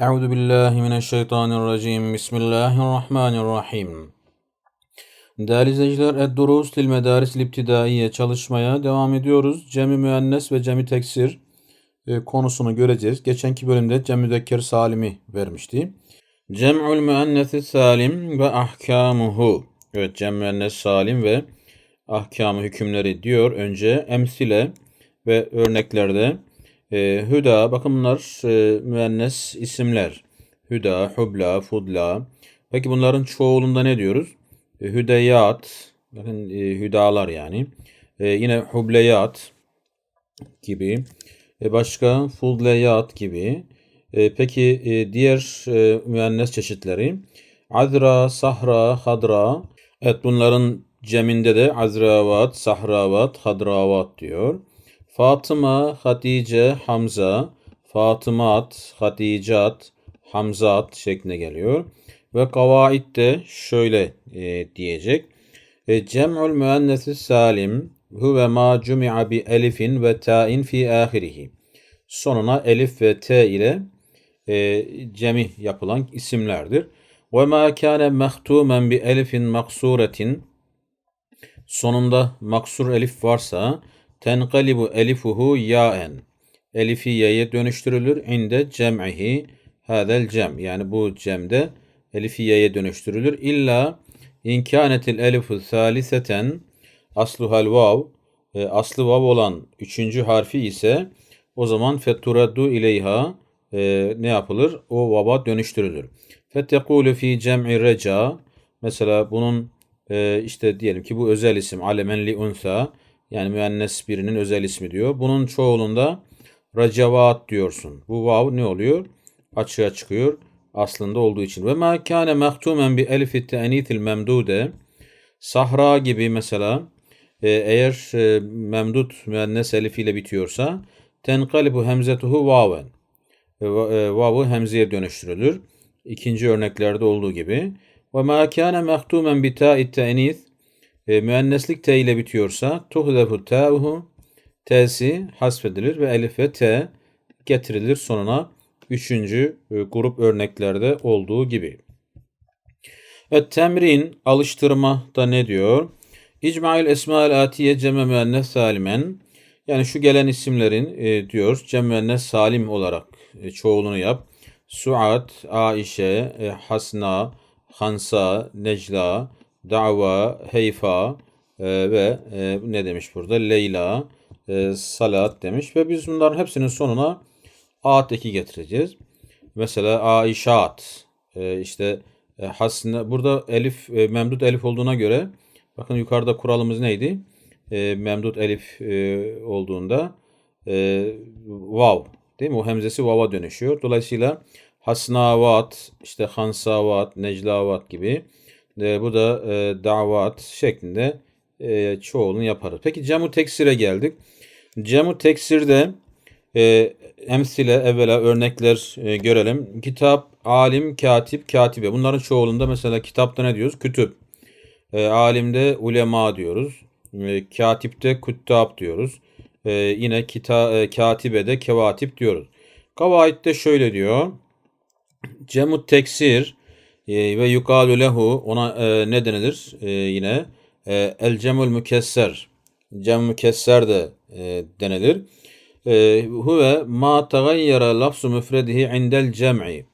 Euzu billahi mineşşeytanirracim. Bismillahirrahmanirrahim. Değerli izleyiciler, Ed-Durus lil Medaris İbtidaiye çalışmaya devam ediyoruz. Cemi müennes ve cemi teksir e, konusunu göreceğiz. Geçenki bölümde cem müzekker salimi vermişti. Cem'ül müennesi salim ve ahkamuhu. Evet, cem müennes salim ve ahkamı hükümleri diyor. Önce emsile ve örneklerde e, hüda, bakın bunlar e, müennes isimler. Hüda, hubla, fudla. Peki bunların çoğulunda ne diyoruz? E, hüdeyat, bakın e, hüdalar yani. E, yine hubleyat gibi. E, başka fudleyat gibi. E, peki e, diğer e, müennes çeşitleri. Azra, sahra, hadra. Evet bunların ceminde de azravat, sahravat, hadravat diyor. Fatıma, Hatice, Hamza, Fatımat, Haticat, Hamzat şeklinde geliyor. Ve kavaid de şöyle e, diyecek. E, Cem'ül müennesi salim huve ma cumi'a bi elifin ve ta'in fi ahirihi. Sonuna elif ve t ile e, cemi yapılan isimlerdir. Ve ma kâne mehtumen bi elifin maksuretin sonunda maksur elif varsa Tenkalibu elifuhu yaen. Elifi ya'ya dönüştürülür. İnde cem'ihi hadel cem. Yani bu cemde elifi ya'ya dönüştürülür. İlla inkânetil elifu saliseten asluhal vav e, aslı vav olan üçüncü harfi ise o zaman fetturaddu ileyha e, ne yapılır? O vava dönüştürülür. Fettekulu fi cem'i reca mesela bunun e, işte diyelim ki bu özel isim alemen li unsa yani müennes birinin özel ismi diyor. Bunun çoğulunda racavat diyorsun. Bu vav ne oluyor? Açığa çıkıyor aslında olduğu için. Ve ma kâne mehtumen bi elifi te'enitil memdude Sahra gibi mesela e, eğer e, memdut müennes elifiyle bitiyorsa tenkalibu hemzetuhu vaven. E, e, vavu hemzeye dönüştürülür. İkinci örneklerde olduğu gibi. Ve ma kâne mehtumen bi ta'it te'enith e, müenneslik T ile bitiyorsa tuhlefu ta'uhu T'si hasfedilir ve elif ve T getirilir sonuna üçüncü e, grup örneklerde olduğu gibi. Evet temrin alıştırma da ne diyor? İcmail esmail atiye cemme müennes salimen yani şu gelen isimlerin e, diyor cem müennes salim olarak e, çoğulunu yap. Suat, Aişe, e, Hasna, Hansa, Necla, Dava, Heyfa e, ve e, ne demiş burada? Leyla, e, Salat demiş ve biz bunların hepsinin sonuna at eki getireceğiz. Mesela Aişat, e, işte e, Hasne, burada elif, e, memdut elif olduğuna göre bakın yukarıda kuralımız neydi? E, memdut elif e, olduğunda e, vav değil mi? O hemzesi vava dönüşüyor. Dolayısıyla hasnavat, işte hansavat, neclavat gibi e, bu da e, davat şeklinde e, çoğulunu yaparız. Peki cemu teksire geldik. Cemu teksirde e, emsile evvela örnekler e, görelim. Kitap, alim, katip, katibe. Bunların çoğulunda mesela kitapta ne diyoruz? Kütüp. E, alimde ulema diyoruz. E, katipte kuttab diyoruz. E, yine kita, e, katibede kevatip diyoruz. Kavaidde şöyle diyor. Cemu teksir ve yukalu lehu ona e, ne denilir e, yine e, el cemul mükesser cem mükesser de e, denilir. E, huve ma tagayyara lafzu müfredihi indel cem'i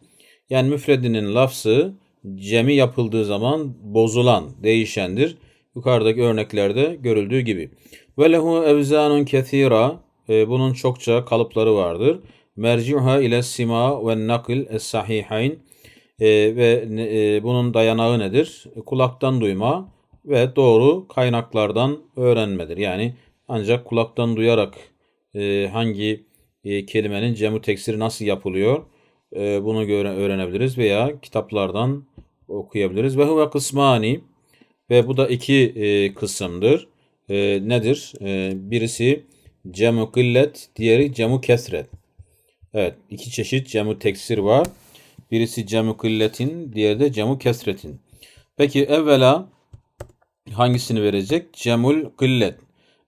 yani müfredinin lafzı cemi yapıldığı zaman bozulan, değişendir. Yukarıdaki örneklerde görüldüğü gibi. Ve lehu evzanun kethira e, bunun çokça kalıpları vardır. Merci'uha ile sima ve nakil es sahihayn e, ve e, bunun dayanağı nedir? Kulaktan duyma ve doğru kaynaklardan öğrenmedir. Yani ancak kulaktan duyarak e, hangi e, kelimenin cemu teksiri nasıl yapılıyor e, bunu öğrenebiliriz veya kitaplardan okuyabiliriz. Ve huve kısmani ve bu da iki e, kısımdır. E, nedir? E, birisi cemu kıllet, diğeri cemu kesret. Evet, iki çeşit cemu teksir var. Birisi cemu killetin, diğeri de cemu kesretin. Peki evvela hangisini verecek? Cemul kıllet.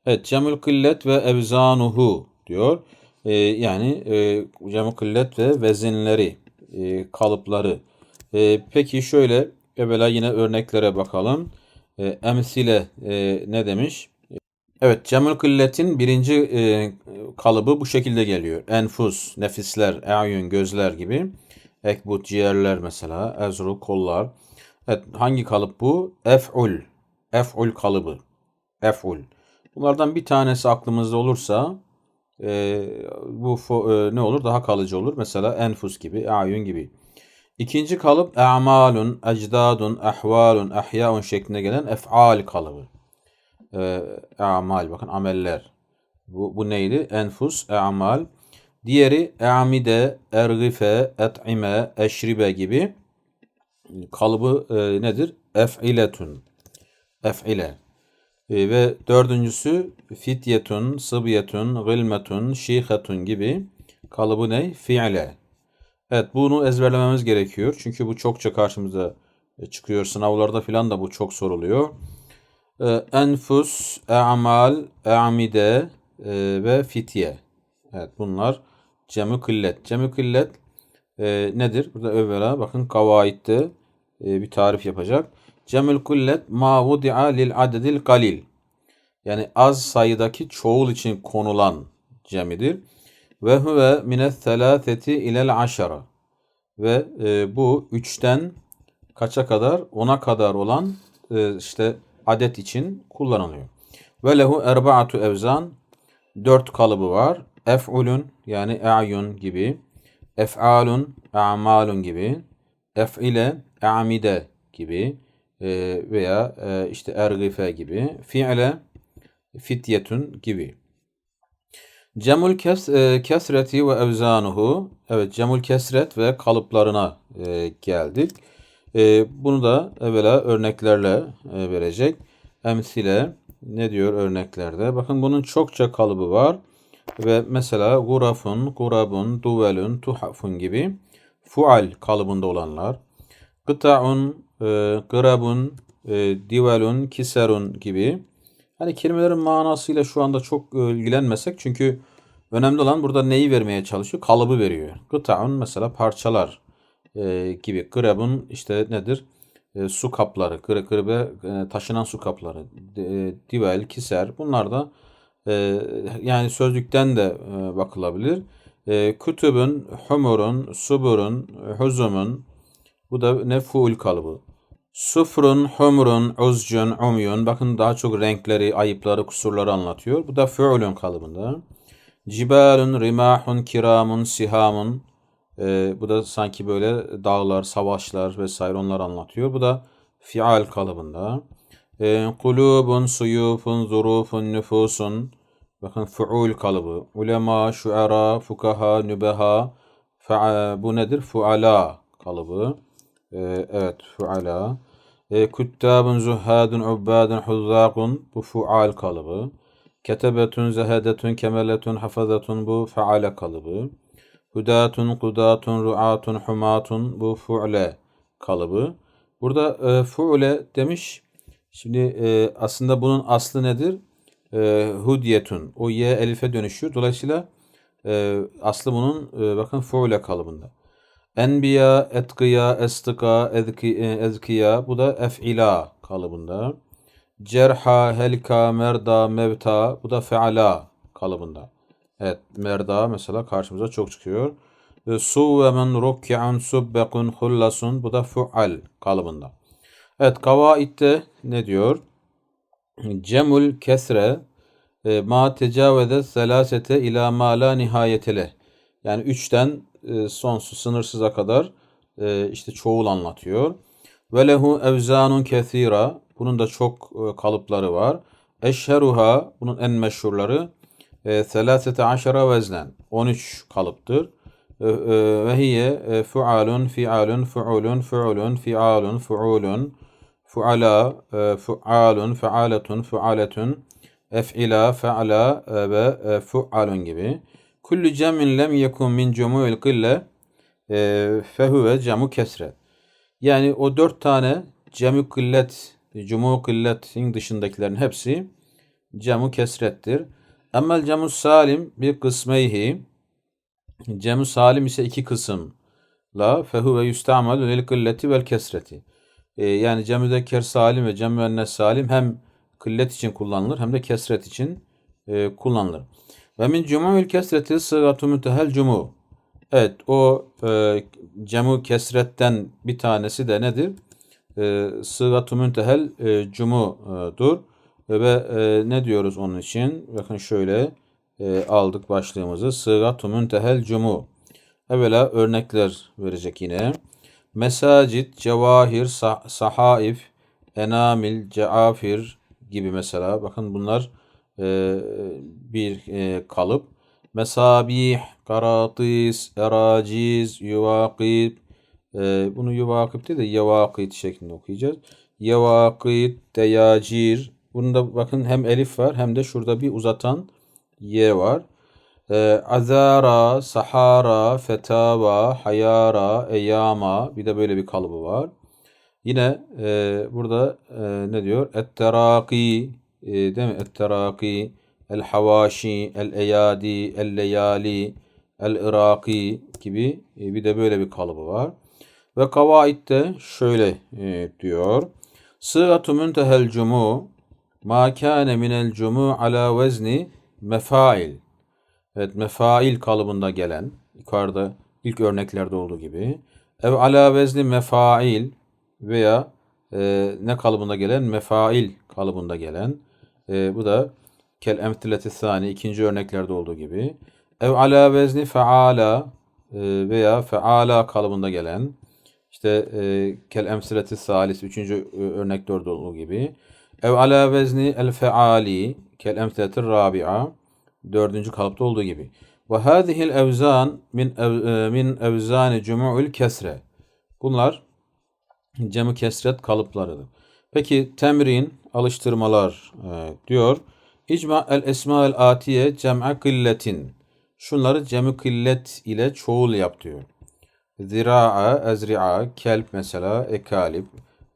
Evet, cemul kıllet ve evzanuhu diyor. Ee, yani e, cemu kıllet ve vezinleri e, kalıpları. E, peki şöyle evvela yine örneklere bakalım. E, emsile e, ne demiş? Evet, cemül kılletin birinci e, kalıbı bu şekilde geliyor. Enfus, nefisler, ayun, gözler gibi. Ekbut, ciğerler mesela, ezru, kollar. Evet, hangi kalıp bu? Ef'ul, ef'ul kalıbı. Ef'ul. Bunlardan bir tanesi aklımızda olursa e, bu fo- e, ne olur? Daha kalıcı olur. Mesela enfus gibi, ayun gibi. İkinci kalıp a'malun, ecdadun, ahvalun, ahyaun şeklinde gelen ef'al kalıbı. E, a'mal bakın ameller. Bu, bu neydi? Enfus, a'mal. Diğeri e'amide, ergife, et'ime, eşribe gibi kalıbı e, nedir? Ef'iletun. Ef'ile. E, ve dördüncüsü fityetun, sıbyetun, gılmetun, şihetun gibi kalıbı ne? Fi'le. Evet bunu ezberlememiz gerekiyor. Çünkü bu çokça karşımıza çıkıyor. Sınavlarda filan da bu çok soruluyor. E, enfus, e'amal, e'amide e, ve fitye. Evet bunlar cemü kıllet. Cemü kıllet e, nedir? Burada evvela bakın kavaitte e, bir tarif yapacak. Cemül kullet ma vudi'a lil adedil galil. Yani az sayıdaki çoğul için konulan cemidir. Ve huve minet thelâtheti ilel aşara. Ve e, bu üçten kaça kadar? Ona kadar olan e, işte adet için kullanılıyor. Ve lehu erbaatu evzan. Dört kalıbı var. Ef'ulun yani e'yun gibi. Ef'alun, a'malun gibi. Ef'ile, a'mide gibi e, veya e, işte ergife gibi. Fi'le, fityetun gibi. Cemul kes, e, kesreti ve evzanuhu. Evet, cemul kesret ve kalıplarına e, geldik. E, bunu da evvela örneklerle e, verecek. Emsile ne diyor örneklerde? Bakın bunun çokça kalıbı var. Ve mesela gurafun, gurabun, duvelun, tuhafun gibi fual kalıbında olanlar. Gıta'un, e, gırabun, e, divelun, kiserun gibi. Hani kelimelerin manasıyla şu anda çok e, ilgilenmesek çünkü önemli olan burada neyi vermeye çalışıyor? Kalıbı veriyor. Gıta'un mesela parçalar e, gibi. Gırabun işte nedir? E, su kapları, gırbe e, taşınan su kapları, e, divel, kiser bunlar da e, yani sözlükten de e, bakılabilir. E, kütübün, humurun, suburun, huzumun bu da ne fuul kalıbı. Sufrun, humrun, uzcun, umyun. Bakın daha çok renkleri, ayıpları, kusurları anlatıyor. Bu da fuulun kalıbında. Cibalun, rimahun, kiramun, sihamun. Ee, bu da sanki böyle dağlar, savaşlar vesaire onları anlatıyor. Bu da fial kalıbında. Ee, kulubun, suyufun, zurufun, nüfusun. Bakın fuul kalıbı. Ulema, şuara, fukaha, nübeha. Fa- bu nedir? Fuala kalıbı. Ee, evet, fuala. E, Küttabun, zuhadun, ubbadun, huzzakun. Bu fual kalıbı. Ketebetun, zehedetun, kemeletun, hafazatun. Bu faale kalıbı. Hudatun, kudatun, ru'atun, humatun. Bu fu'le kalıbı. Burada e, fu'le demiş. Şimdi e, aslında bunun aslı nedir? E, hudyetun. O ye elife dönüşüyor. Dolayısıyla e, aslı bunun e, bakın fu'le kalıbında. Enbiya, etkiya, estika, ezki, e, ezkiya. Bu da ef'ila kalıbında. Cerha, helka, merda, mevta. Bu da feala kalıbında. Evet, merda mesela karşımıza çok çıkıyor. E, Su ve men rukki'un, subbekun, hullasun. Bu da fual kalıbında. Evet, kavaitte ne diyor? Cemul kesre e, ma tecavüze selasete ila ma la nihayetele. Yani üçten e, sonsuz sınırsıza kadar e, işte çoğul anlatıyor. Ve lehu evzanun kethira. Bunun da çok e, kalıpları var. Eşheruha bunun en meşhurları e, selasete aşara veznen. 13 kalıptır. E, ve hiye fualun, fialun, fuulun, fuulun, fialun, fuulun, fuala, e, fualun, faaletun, fualetun, ef'ila, fe'ala e, ve e, fualun gibi. Kullu cemin lem yekun min cumu'il kille e, fehuve cemu kesre. Yani o dört tane cemu kıllet, cumu kılletin dışındakilerin hepsi cemu kesrettir. Emmel cemu salim bir kısmeyhi. Cemu salim ise iki kısımla la fehuve yustamelu lil kılleti vel kesreti. E, yani cem müzekker salim ve cem müennes salim hem kıllet için kullanılır hem de kesret için e, kullanılır. Ve min cumu'il kesreti sığatu mütehel cumu. Evet o e, cemu kesretten bir tanesi de nedir? E, sığatu müntehel e, cumu'dur. Ve e, ne diyoruz onun için? Bakın şöyle e, aldık başlığımızı. Sığatu müntehel cumu. Evvela örnekler verecek yine. Mesacit, cevahir, sah- sahaif, enamil, ceafir gibi mesela. Bakın bunlar e, bir e, kalıp. Mesabih, karatis, eraciz, yuvakib. E, bunu yuvakib değil de yevakit şeklinde okuyacağız. Yevakit, deyacir. Bunda bakın hem elif var hem de şurada bir uzatan y var. E, azara, sahara, fetava, hayara, eyama. Bir de böyle bir kalıbı var. Yine e, burada e, ne diyor? Etteraki, e, değil mi? Etteraki, el havaşi, el eyadi, el leyali, el iraki gibi e, bir de böyle bir kalıbı var. Ve kavaidde şöyle e, diyor. Sığatu müntehel cumu ma kâne minel cumu ala vezni mefail. Evet mefail kalıbında gelen yukarıda ilk örneklerde olduğu gibi ev ala vezni mefail veya e, ne kalıbında gelen? Mefail kalıbında gelen. E, bu da kel emtileti sani ikinci örneklerde olduğu gibi ev ala vezni feala e, veya feala kalıbında gelen işte e, kel emsileti salis üçüncü e, örnekte olduğu gibi ev ala vezni el feali kel emsileti rabi'a dördüncü kalıpta olduğu gibi. Ve hadihil evzan min ev, e, min evzani cumu'ul kesre. Bunlar cemu kesret kalıplarıdır. Peki temrin, alıştırmalar e, diyor. İcma el esma el atiye cem'a killetin. Şunları cem'i kıllet ile çoğul yap diyor. Zira'a, ezri'a, kelp mesela, ekalip,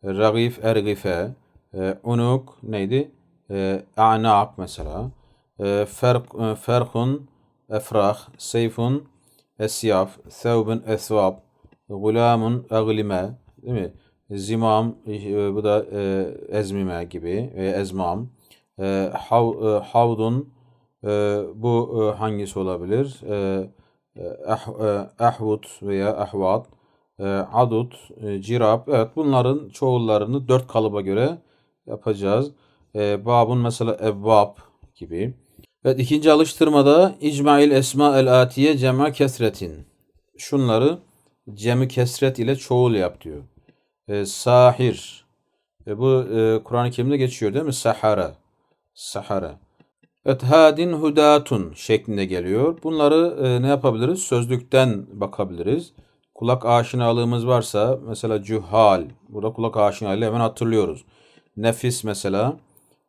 ragif, ergife, e, unuk neydi? E, a'nak mesela. E, ferk, e, ferhun, efrah, seyfun, esyaf, thevbun, esvab, gulamun, eglime, değil mi? Zimam, e, bu da e, ezmime gibi, ezmam. Hav, havdun, bu hangisi olabilir? E, eh, ahvut veya ahvat, adut, cirap. Evet bunların çoğullarını dört kalıba göre yapacağız. Babun mesela evvab gibi. Evet ikinci alıştırmada icmail esma el atiye cema kesretin. Şunları cemi kesret ile çoğul yap diyor. E, sahir. E, bu e, Kur'an-ı Kerim'de geçiyor değil mi? Sahara. Sahara. Evet, hadin hudatun şeklinde geliyor. Bunları e, ne yapabiliriz? Sözlükten bakabiliriz. Kulak aşinalığımız varsa mesela cühal. Burada kulak aşinalığı hemen hatırlıyoruz. Nefis mesela.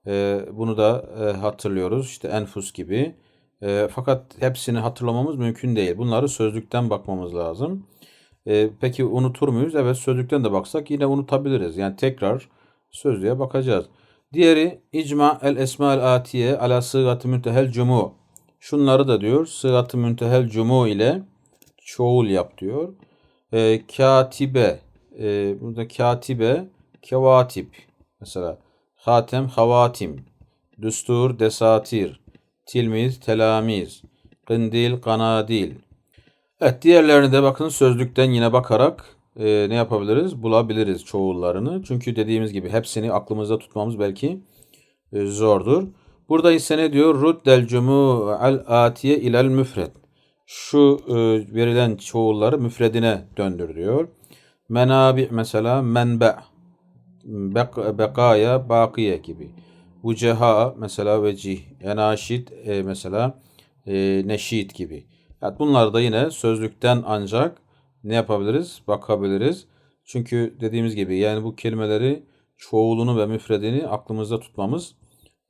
E, bunu da e, hatırlıyoruz. İşte enfus gibi. E, fakat hepsini hatırlamamız mümkün değil. Bunları sözlükten bakmamız lazım. E, peki unutur muyuz? Evet sözlükten de baksak yine unutabiliriz. Yani tekrar sözlüğe bakacağız. Diğeri icma el esma el atiye ala sığatı müntehel cumu. Şunları da diyor sığatı müntehel cumu ile çoğul yap diyor. E, katibe burada katibe kevatip mesela hatem havatim düstur desatir tilmiz telamiz kındil kanadil Evet diğerlerini de bakın sözlükten yine bakarak e, ne yapabiliriz? Bulabiliriz çoğullarını. Çünkü dediğimiz gibi hepsini aklımızda tutmamız belki e, zordur. Burada ise ne diyor? Ruddel cumu'al atiye ilel müfred. Şu e, verilen çoğulları müfredine döndür diyor. Menabi mesela menbe, bek, bekaya, bakiye gibi. Vuceha mesela vecih, enaşit e, mesela e, neşit gibi. Yani bunlar da yine sözlükten ancak ne yapabiliriz? Bakabiliriz. Çünkü dediğimiz gibi yani bu kelimeleri çoğulunu ve müfredini aklımızda tutmamız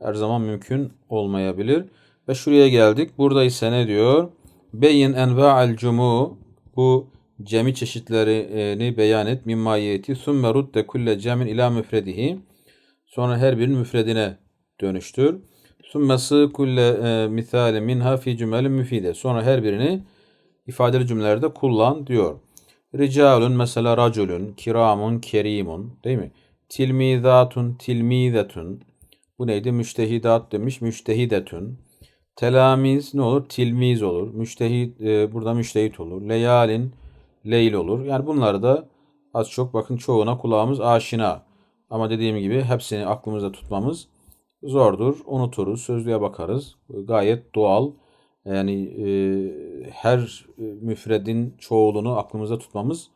her zaman mümkün olmayabilir. Ve şuraya geldik. Burada ise ne diyor? Beyin enva'al cumu bu cemi çeşitlerini beyan et. Mimma yeti sümme rudde kulle cemin ila müfredihi. Sonra her birinin müfredine dönüştür. Sümme sığ kulle e, misale minha fi cümelin müfide. Sonra her birini ifadeli cümlelerde kullan diyor. Ricalun mesela raculun, kiramun, kerimun değil mi? Tilmidatun, tilmidetun. Bu neydi? Müştehidat demiş. Müştehidetun. Telamiz ne olur? Tilmiz olur. Müştehid e, burada müştehit olur. Leyalin leyl olur. Yani bunları da az çok bakın çoğuna kulağımız aşina. Ama dediğim gibi hepsini aklımızda tutmamız zordur. Unuturuz, sözlüğe bakarız. Gayet doğal. Yani e, her e, müfredin çoğulunu aklımızda tutmamız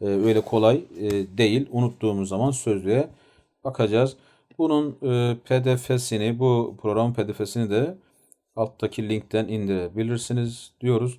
e, öyle kolay e, değil. Unuttuğumuz zaman sözlüğe bakacağız. Bunun e, PDF'sini, bu program PDF'sini de alttaki linkten indirebilirsiniz diyoruz.